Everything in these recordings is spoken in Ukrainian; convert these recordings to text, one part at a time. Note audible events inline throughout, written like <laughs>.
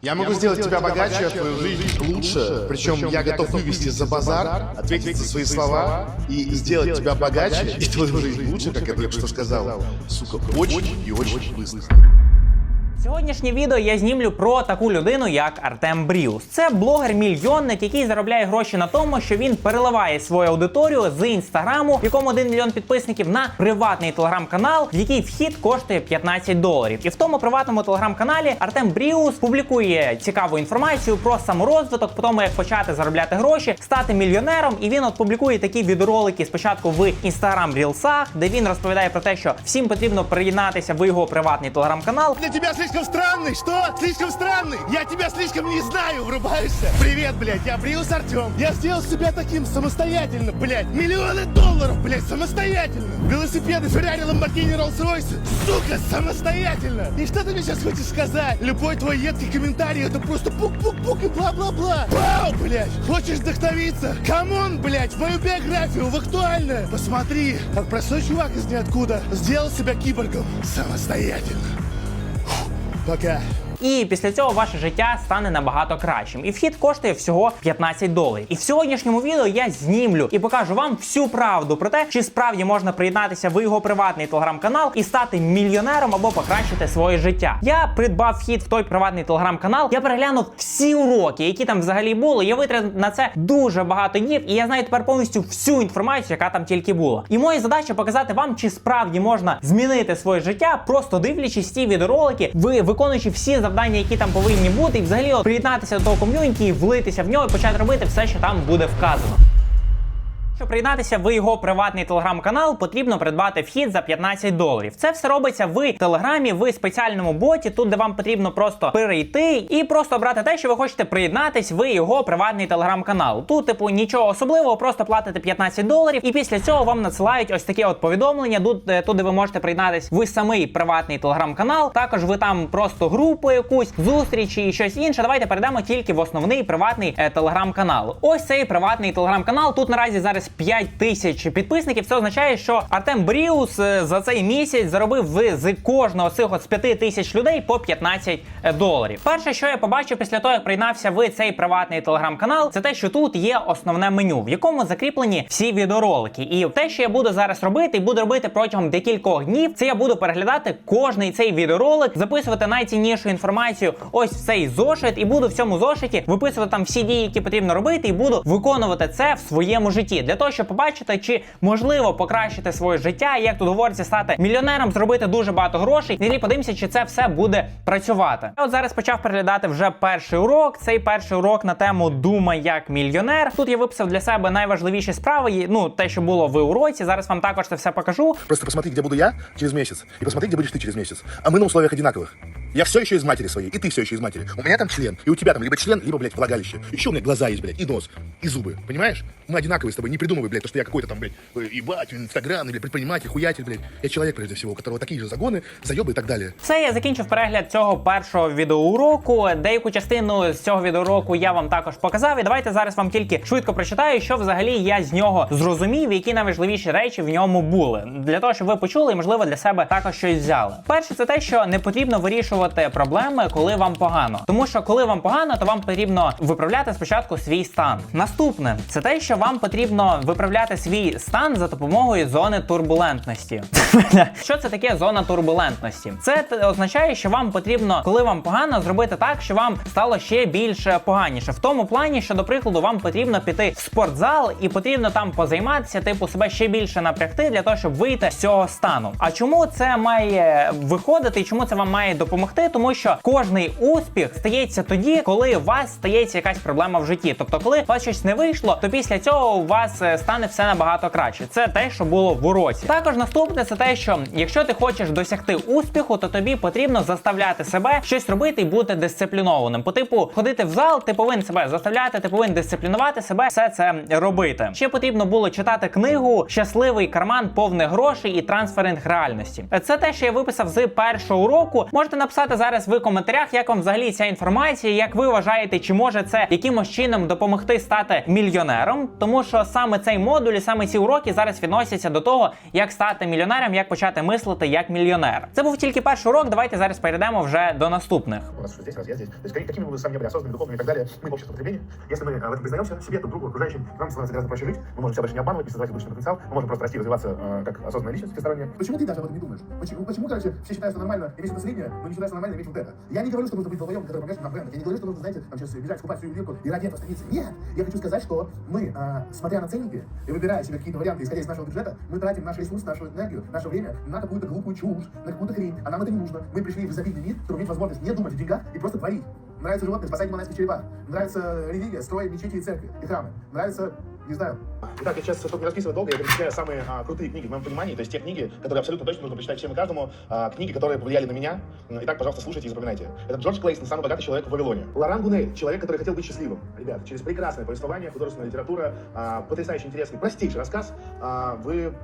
Я могу сделать тебя богаче, а твою жизнь лучше. Причем я готов вывести за базар, ответить за свои слова и сделать тебя богаче и твою жизнь лучше, как я только что сказал. Сука, очень и очень быстро. Сьогоднішнє відео я знімлю про таку людину, як Артем Бріус. Це блогер-мільйонник, який заробляє гроші на тому, що він переливає свою аудиторію з інстаграму, в якому 1 мільйон підписників, на приватний телеграм-канал, в який вхід коштує 15 доларів. І в тому приватному телеграм-каналі Артем Бріус публікує цікаву інформацію про саморозвиток, по тому як почати заробляти гроші, стати мільйонером. І він от публікує такі відеоролики спочатку в інстаграм рілсах, де він розповідає про те, що всім потрібно приєднатися в його приватний телеграм-канал. Для тебя слишком странный, что? Слишком странный? Я тебя слишком не знаю, врубаешься? Привет, блядь, я Бриус Артем. Я сделал себя таким самостоятельно, блядь. Миллионы долларов, блядь, самостоятельно. Велосипеды, Феррари, Ламборгини, Роллс-Ройсы. Сука, самостоятельно. И что ты мне сейчас хочешь сказать? Любой твой едкий комментарий, это просто пук-пук-пук и бла-бла-бла. Вау, блядь, хочешь вдохновиться? Камон, блядь, в мою биографию, в актуальное. Посмотри, как простой чувак из ниоткуда сделал себя киборгом самостоятельно. Пока. І після цього ваше життя стане набагато кращим. І вхід коштує всього 15 доларів. І в сьогоднішньому відео я знімлю і покажу вам всю правду про те, чи справді можна приєднатися в його приватний телеграм-канал і стати мільйонером або покращити своє життя. Я придбав вхід в той приватний телеграм-канал. Я переглянув всі уроки, які там взагалі були. Я витратив на це дуже багато днів, і я знаю тепер повністю всю інформацію, яка там тільки була. І моя задача показати вам, чи справді можна змінити своє життя, просто дивлячись ці відеоролики, ви виконуючи всі завдання, які там повинні бути, і взагалі от, приєднатися до того ком'юніті, влитися в нього і почати робити все, що там буде вказано. Щоб приєднатися в його приватний телеграм-канал, потрібно придбати вхід за 15 доларів. Це все робиться в телеграмі, в спеціальному боті, тут де вам потрібно просто перейти і просто обрати те, що ви хочете приєднатись в його приватний телеграм-канал. Тут, типу, нічого особливого, просто платите 15 доларів, і після цього вам надсилають ось таке от повідомлення. Тут, е, тут де ви можете приєднатись в самий приватний телеграм-канал. Також ви там просто групу якусь, зустрічі і щось інше. Давайте перейдемо тільки в основний приватний е, телеграм-канал. Ось цей приватний телеграм-канал. Тут наразі зараз 5 тисяч підписників. Це означає, що Артем Бріус е, за цей місяць заробив з кожного з цих от з 5 тисяч людей по 15 доларів. Перше, що я побачив після того, як приєднався в цей приватний телеграм-канал, це те, що тут є основне меню, в якому закріплені всі відеоролики. І те, що я буду зараз робити, і буду робити протягом декількох днів, це я буду переглядати кожний цей відеоролик, записувати найціннішу інформацію ось в цей зошит, і буду в цьому зошиті виписувати там всі дії, які потрібно робити, і буду виконувати це в своєму житті для того, щоб побачити, чи можливо покращити своє життя, і як тут говориться, стати мільйонером, зробити дуже багато грошей. І подивимося, чи це все буде працювати. Я от зараз почав переглядати вже перший урок. Цей перший урок на тему Думай як мільйонер. Тут я виписав для себе найважливіші справи. і, Ну те, що було в уроці. Зараз вам також це все покажу. Просто посмотри, где буду я через месяц, и посмотри, где будешь ты через месяц. А мы на условиях одинаковых. Я все еще из матери своей, и ты все еще из матери. У меня там член, и у тебя там либо член, либо, блядь, влагалище. Еще у меня глаза есть, блядь, и нос, и зубы. Понимаешь? Мы одинаковые с тобой. Не придумывай, блядь, то, что я какой-то там, блядь, э, ебать, инстаграм, блядь, предприниматель, хуятель, блядь. Я человек, прежде всего, у которого такие же загоны, заебы и так далее. Все, я закінчив перегляд цього першого відеоуроку. Деяку частину з цього відеоуроку я вам також показав. І давайте зараз вам тільки швидко прочитаю, що взагалі я з нього зрозумів, які найважливіші речі в ньому були. Для того, щоб ви почули і, можливо, для себе також щось взяли. Перше, це те, що не потрібно вирішувати проблеми, коли вам погано. Тому що коли вам погано, то вам потрібно виправляти спочатку свій стан. Наступне це те, що вам потрібно виправляти свій стан за допомогою зони турбулентності. <laughs> Що це таке зона турбулентності? Це означає, що вам потрібно, коли вам погано, зробити так, що вам стало ще більше поганіше. В тому плані, що, до прикладу, вам потрібно піти в спортзал і потрібно там позайматися, типу себе ще більше напрягти для того, щоб вийти з цього стану. А чому це має виходити і чому це вам має допомогти? Тому що кожний успіх стається тоді, коли у вас стається якась проблема в житті. Тобто, коли у вас щось не вийшло, то після цього у вас е, стане все набагато краще. Це те, що було в уроці. Також наступне це те, що якщо ти хочеш досягти успіху, то тобі потрібно заставляти себе щось робити і бути дисциплінованим. По типу ходити в зал, ти повинен себе заставляти, ти повинен дисциплінувати себе, все це робити. Ще потрібно було читати книгу Щасливий карман повний грошей і трансферинг реальності. Це те, що я виписав з першого уроку. Можете написати написати зараз в коментарях, як вам взагалі ця інформація, як ви вважаєте, чи може це якимось чином допомогти стати мільйонером, тому що саме цей модуль, і саме ці уроки зараз відносяться до того, як стати мільйонером, як почати мислити як мільйонер. Це був тільки перший урок. Давайте зараз перейдемо вже до наступних. У нас что здесь, раз я здесь. То есть, какими- какими бы вы сами не были, осознанными, духовными и так далее, мы в обществе потребления. Если мы э, в этом признаемся, себе, друг другу, окружающим, нам становится гораздо проще жить. Мы можем себя больше не обманывать, не создавать избыточный потенциал. Мы можем просто расти и развиваться э, как осознанная личность всесторонняя. Почему ты даже об этом не думаешь? Почему, почему короче, все считают, что нормально иметь что-то среднее, но не считают, что нормально иметь вот это? Я не говорю, что нужно быть долбоем, который помешан на брендах. Я не говорю, что нужно, знаете, там сейчас бежать, скупать всю ювелирку и ради этого стремиться. Нет! Я хочу сказать, что мы, э, смотря на ценники и выбирая себе какие-то варианты, исходя из нашего бюджета, мы тратим наш ресурс, нашу энергию, наше время на какую-то глупую чушь, на какую-то хрень. А нам это не нужно. Мы пришли в изобильный мир, который имеет возможность не думать о деньгах и просто творить. Нравятся животные, спасать монастырь черепах. Нравится религия, строить мечети и церкви, и храмы. Нравится, не знаю. Итак, я сейчас, чтобы не расписывать долго, я перечисляю самые а, крутые книги в моем понимании, то есть те книги, которые абсолютно точно нужно прочитать всем и каждому, а, книги, которые повлияли на меня. Итак, пожалуйста, слушайте и запоминайте. Это Джордж Клейсон, самый богатый человек в Вавилоне. Лоран Гунель, человек, который хотел быть счастливым. Ребят, через прекрасное повествование, художественная литература, а, потрясающе интересный, простейший рассказ, а, вы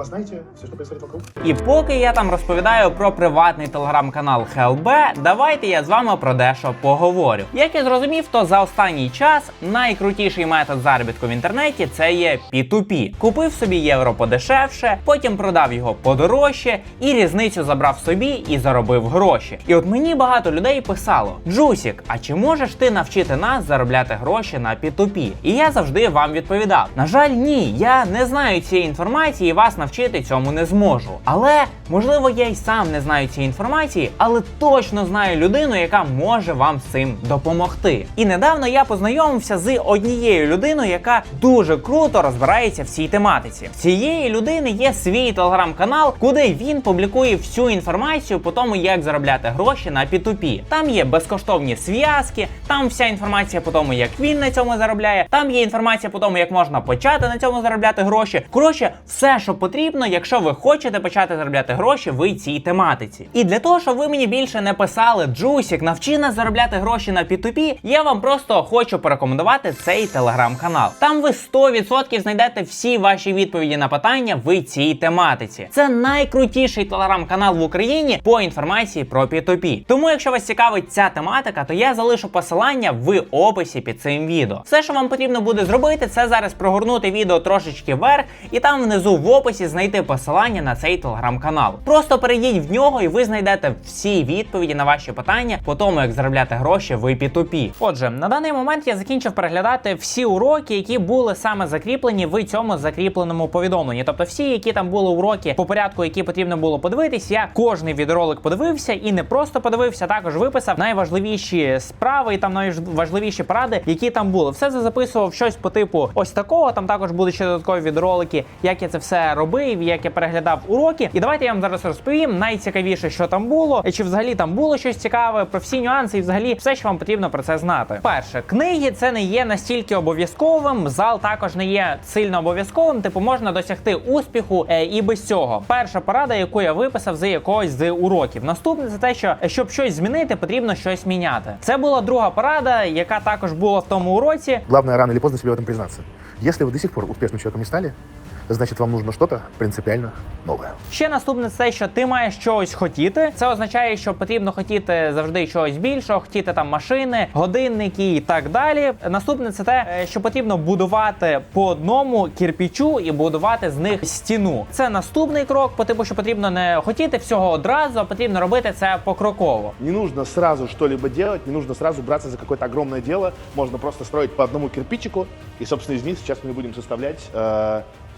познаете все, что происходит вокруг. І поки я там розповідаю про приватний телеграм-канал HLB, давайте я з вами про дещо поговорю. Як я зрозумів, то за останній час найкрутіший метод заробітку в інтернеті це є P2P. Купив собі євро подешевше, потім продав його подорожче і різницю забрав собі і заробив гроші. І от мені багато людей писало: Джусік, а чи можеш ти навчити нас заробляти гроші на P2P? І я завжди вам відповідав: на жаль, ні, я не знаю цієї інформації і вас навчити цьому не зможу. Але можливо я й сам не знаю цієї інформації, але точно знаю людину, яка може вам з цим допомогти. І недавно я познайомився з однією людиною, яка дуже круто розбирається в цій тематиці. В цієї людини є свій телеграм-канал, куди він публікує всю інформацію по тому, як заробляти гроші на P2P. Там є безкоштовні зв'язки, там вся інформація по тому, як він на цьому заробляє. Там є інформація по тому, як можна почати на цьому заробляти гроші. Коротше, все, що потрібно, якщо ви хочете почати заробляти гроші в цій тематиці. І для того, щоб ви мені більше не писали Джусік, навчи нас заробляти гроші на P2P, я вам просто хочу порекомендувати цей телеграм-канал. Там ви 100% знайдете всі ваші відповіді на питання в цій тематиці. Це найкрутіший телеграм-канал в Україні по інформації про P2P. Тому, якщо вас цікавить ця тематика, то я залишу посилання в описі під цим відео. Все, що вам потрібно буде зробити, це зараз прогорнути відео трошечки вверх, і там внизу в описі знайти посилання на цей телеграм-канал. Просто перейдіть в нього, і ви знайдете всі відповіді на ваші питання по тому, як заробляти гроші в P2P. Отже, на даний момент я закінчив переглядати всі уроки, які були саме закріплені в цьому закріпленому повідомленні. Тобто, всі, які там були уроки по порядку, які потрібно було подивитись, я кожний відеоролик подивився і не просто подивився, також виписав найважливіші справи і там найважливіші поради, які там були. Все це записував щось по типу ось такого. Там також будуть ще додаткові відеоролики, як я це все робив, як я переглядав уроки. І давайте я вам зараз розповім найцікавіше, що там було, і чи взагалі там було щось цікаве, про всі нюанси, і взагалі все, що вам потрібно про це знати. Перше, книги це не є настільки обов'язковим. Зал також не є сильно обов'язковим. Типу можна досягти успіху е, і без цього. Перша порада, яку я виписав з якогось з уроків. Наступне це те, що е, щоб щось змінити, потрібно щось міняти. Це була друга порада, яка також була в тому уроці. Главное рано или поздно себе в этом признаться. Если вы до сих пор успешным человеком не стали, значит вам нужно что-то принципиально новое. Ще наступне це що ти маєш чогось хотіти. Це означає, що потрібно хотіти завжди чогось більшого, хотіти там машини, годинники і так далі. Наступне це те, е, що потрібно будувати по одному кірпічу і будувати з них стіну. Це наступний крок, по типу, що потрібно не хотіти всього одразу, а потрібно робити це покроково. Не нужно сразу что-либо делать, не нужно сразу браться за какое-то огромное дело. Можно просто строить по одному кирпичику. И, собственно, из них сейчас мы будем составлять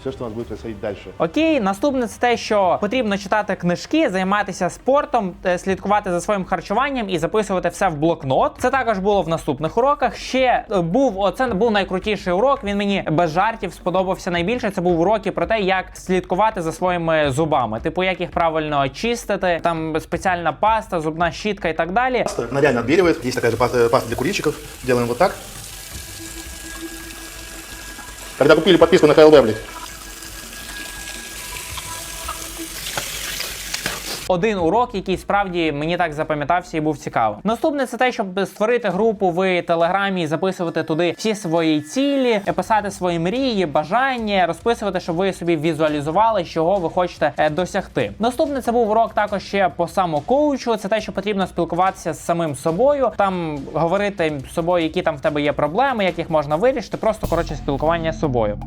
все, что у нас будет происходить дальше. Окей, наступне це те, що потрібно читати книжки, займатися спортом, е, слідкувати за своїм харчуванням і записувати все в блокнот. Це також було в наступних уроках. Ще е, був оце був найкрутіший урок. Він мені без жартів сподобався найбільше. Це був уроки про те, як слідкувати за своїми зубами, типу як їх правильно чистити. Там спеціальна паста, зубна щітка і так далі. Паста, Она реально отбеливает. Есть такая же паста, паста для курильщиков. Делаем вот так. Когда купили подписку на ХЛБ, блядь. Один урок, який справді мені так запам'ятався і був цікавим. Наступне це те, щоб створити групу в телеграмі, і записувати туди всі свої цілі, писати свої мрії, бажання, розписувати, щоб ви собі візуалізували, чого ви хочете е, досягти. Наступне це був урок також ще по самокоучу. Це те, що потрібно спілкуватися з самим собою, там говорити з собою, які там в тебе є проблеми, як їх можна вирішити. Просто коротше спілкування з собою.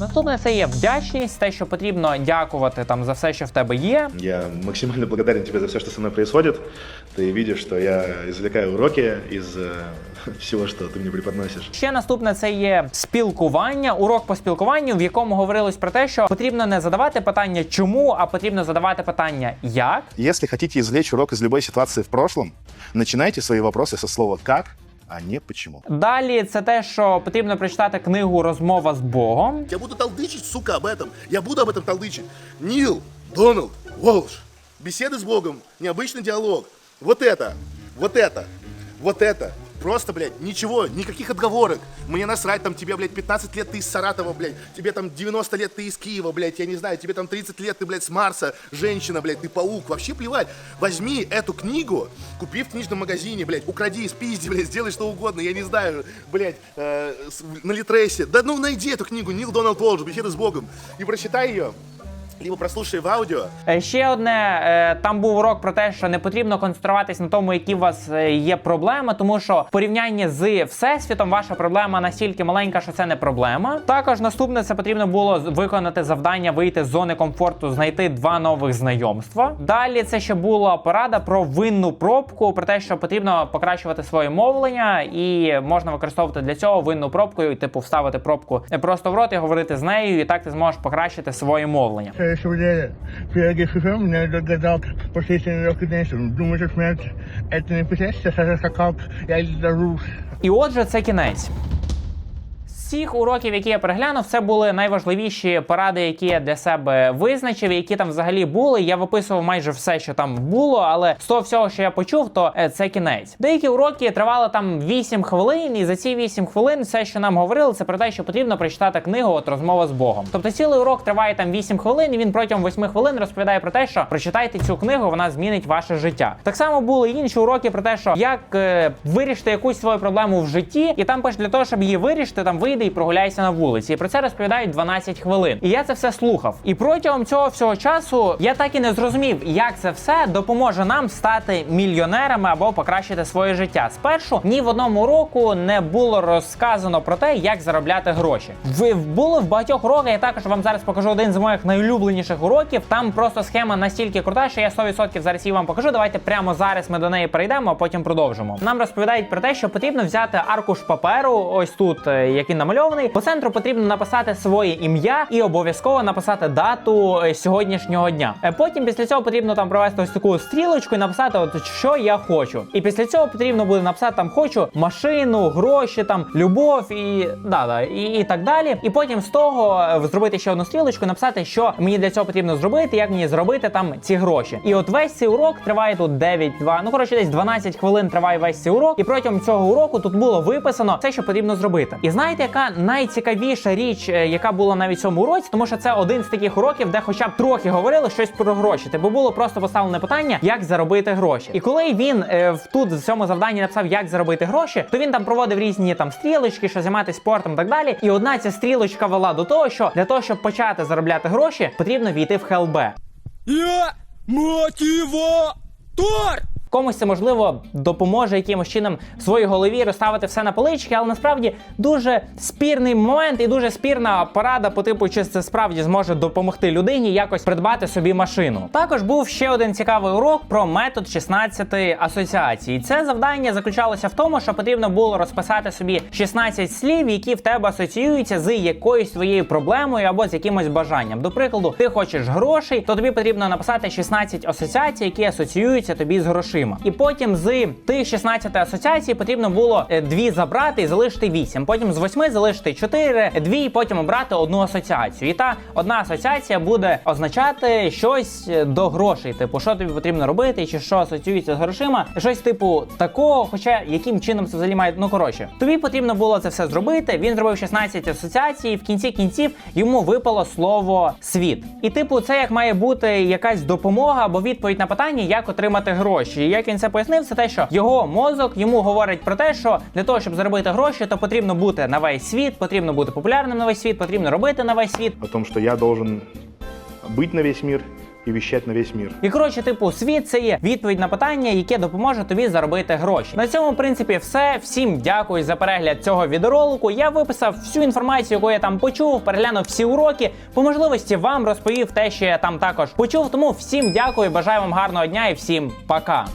Наступне це є вдячність, те, що потрібно дякувати там за все, що в тебе є. Я максимально благодарен тебе за все, что со мной происходит. Ты видишь, что я извлекаю уроки из э, <laughs> всего, что ты мне преподносишь. Ще наступне це є спілкування, урок по спілкуванню, в якому говорилось про те, що потрібно не задавати питання чому, а потрібно задавати питання як. Если хотите извлечь урок из любой ситуации в прошлом, начинайте свои вопросы со слова «как», а не «почему». Далі це те, що потрібно прочитати книгу Розмова з Богом. Я буду толдычить, сука, об этом. Я буду об этом толдычить. Нил, Доналд, Волш. Беседы с Богом, необычный диалог. Вот это, вот это, вот это. Просто, блядь, ничего, никаких отговорок. Мне насрать, там тебе, блядь, 15 лет ты из Саратова, блядь. Тебе там 90 лет ты из Киева, блядь, я не знаю. Тебе там 30 лет ты, блядь, с Марса. Женщина, блядь, ты паук. Вообще плевать. Возьми эту книгу, купи в книжном магазине, блядь, укради, спизди, блядь, сделай что угодно. Я не знаю, блядь, э, на Литресе. Да ну найди эту книгу, Нил Дональд Волж, «Беседы с Богом», и прочитай ее. Либо прослушай в аудио. Е, Ще одне е, там був урок про те, що не потрібно концентруватись на тому, які у вас е, є проблеми, тому що в порівнянні з всесвітом ваша проблема настільки маленька, що це не проблема. Також наступне це потрібно було виконати завдання вийти з зони комфорту, знайти два нових знайомства. Далі це ще була порада про винну пробку, про те, що потрібно покращувати своє мовлення, і можна використовувати для цього винну пробку, і, типу вставити пробку не просто в рот і говорити з нею, і так ти зможеш покращити своє мовлення. Сегодня Филаги ФМ не догадал по сейственной конкуренции. Думаю, что смерть это не писать, а как я дару. І отже, це кінець. Всіх уроків, які я переглянув, це були найважливіші поради, які я для себе визначив, які там взагалі були. Я виписував майже все, що там було, але з того всього, що я почув, то е, це кінець. Деякі уроки тривали там 8 хвилин, і за ці 8 хвилин все, що нам говорили, це про те, що потрібно прочитати книгу от розмова з Богом. Тобто цілий урок триває там 8 хвилин, і він протягом 8 хвилин розповідає про те, що прочитайте цю книгу, вона змінить ваше життя. Так само були інші уроки про те, що як е, вирішити якусь свою проблему в житті, і там пише для того, щоб її вирішити, там вийди і прогуляйся на вулиці. І про це розповідають 12 хвилин. І я це все слухав. І протягом цього всього часу я так і не зрозумів, як це все допоможе нам стати мільйонерами або покращити своє життя. Спершу ні в одному уроку не було розказано про те, як заробляти гроші. Ви було в багатьох уроках. Я також вам зараз покажу один з моїх найулюбленіших уроків. Там просто схема настільки крута, що я 100% зараз її вам покажу. Давайте прямо зараз ми до неї перейдемо, а потім продовжимо. Нам розповідають про те, що потрібно взяти аркуш паперу, ось тут, е, який намальований. По центру потрібно написати своє ім'я і обов'язково написати дату е, сьогоднішнього дня. Е, Потім після цього потрібно там провести ось таку стрілочку і написати, от що я хочу. І після цього потрібно буде написати там хочу машину, гроші, там любов і да, да, і, і так далі. І потім з того е, зробити ще одну стрілочку, написати, що мені для цього потрібно зробити, як мені зробити там ці гроші. І от весь цей урок триває тут 9-2, ну коротше, десь 12 хвилин триває весь цей урок. І протягом цього уроку тут було виписано все, що потрібно зробити. І знаєте, яка найцікавіша річ, е, яка була навіть цьому уроці, тому що це один з таких уроків, де хоча б трохи говорили щось про гроші. Типу було просто поставлене питання, як заробити гроші. І коли він е, тут в цьому завданні написав, як заробити гроші, то він там проводив різні там стрілочки, що займатися спортом і так далі. І одна ця стрілочка вела до того, що для того, щоб почати заробляти гроші, потрібно війти в ХЛБ. Я мотиватор! Комусь це можливо допоможе якимось чином в своїй голові розставити все на полички, але насправді дуже спірний момент і дуже спірна порада по типу, чи це справді зможе допомогти людині якось придбати собі машину. Також був ще один цікавий урок про метод 16 асоціації. Це завдання заключалося в тому, що потрібно було розписати собі 16 слів, які в тебе асоціюються з якоюсь твоєю проблемою або з якимось бажанням. До прикладу, ти хочеш грошей, то тобі потрібно написати 16 асоціацій, які асоціюються тобі з грошима. Грошима. І потім з тих 16 асоціацій потрібно було е, дві забрати і залишити 8. Потім з 8 залишити 4, дві, і потім обрати одну асоціацію. І та одна асоціація буде означати щось е, до грошей, типу, що тобі потрібно робити, чи що асоціюється з грошима, щось типу такого, хоча яким чином це взагалі має. Ну коротше, тобі потрібно було це все зробити. Він зробив 16 асоціацій, і в кінці кінців йому випало слово світ. І типу, це як має бути якась допомога або відповідь на питання, як отримати гроші. І як він це пояснив, це те, що його мозок йому говорить про те, що для того, щоб заробити гроші, то потрібно бути на весь світ, потрібно бути популярним на весь світ, потрібно робити на весь світ. о том, что я должен быть на весь мир и вещать на весь мир. І коротше, типу, світ це є відповідь на питання, яке допоможе тобі заробити гроші. На цьому, в принципі, все. Всім дякую за перегляд цього відеоролику. Я виписав всю інформацію, яку я там почув, переглянув всі уроки. По можливості вам розповів те, що я там також почув. Тому всім дякую, бажаю вам гарного дня і всім пока.